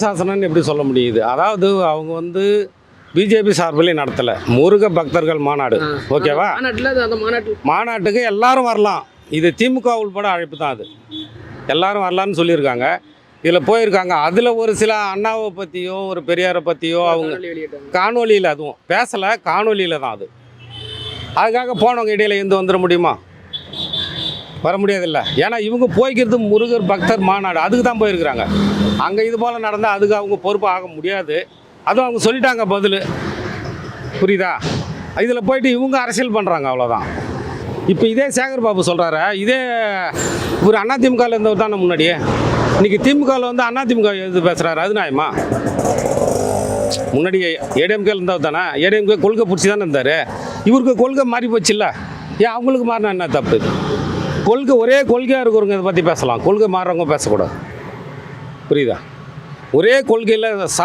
சாசனம்னு எப்படி சொல்ல முடியுது? அதாவது அவங்க வந்து பிஜேபி சார்பிலே நடத்தலை. முருக பக்தர்கள் மாநாடு. ஓகேவா? மாநாட்டுக்கு எல்லாரும் வரலாம். இது திமுக உள்பட அழைப்பு தான் அது. எல்லாரும் வரலாம்னு சொல்லியிருக்காங்க. இதில் போயிருக்காங்க. அதில் ஒரு சில அண்ணாவை பற்றியோ ஒரு பெரியாரை பற்றியோ அவங்க காணொலியில் அதுவும். பேசலை காணொலியில் தான் அது. அதுக்காக போனவங்க இடையில இருந்து வந்துட முடியுமா? வர முடியாதில்ல. ஏன்னா இவங்க போய்க்கிறது முருகர் பக்தர் மாநாடு. அதுக்கு தான் போயிருக்கிறாங்க. அங்கே இது போல் நடந்தால் அதுக்கு அவங்க பொறுப்பு ஆக முடியாது. அதுவும் அவங்க சொல்லிட்டாங்க பதில். புரியுதா? இதில் போயிட்டு இவங்க அரசியல் பண்ணுறாங்க அவ்வளோதான் இப்போ இதே சேகர் பாபு சொல்கிறாரு இதே ஒரு அதிமுகவில் இருந்தவர் தானே முன்னாடியே? இன்றைக்கி திமுகவில் வந்து அதிமுக எது பேசுகிறாரு அது நியாயமா? முன்னாடி ஏடிஎம்கே இருந்தவர் தானே? ஏடிஎம்கே கொள்கை பிடிச்சி தானே இருந்தார். இவருக்கு கொள்கை மாறி போச்சுல்ல? ஏன் அவங்களுக்கு மாறினா என்ன தப்பு? கொள்கை ஒரே கொள்கையாக இருக்கிறவங்க இதை பற்றி பேசலாம். கொள்கை மாறுறவங்க பேசக்கூடாது. புரியுதா? ஒரே கொள்கையில் சா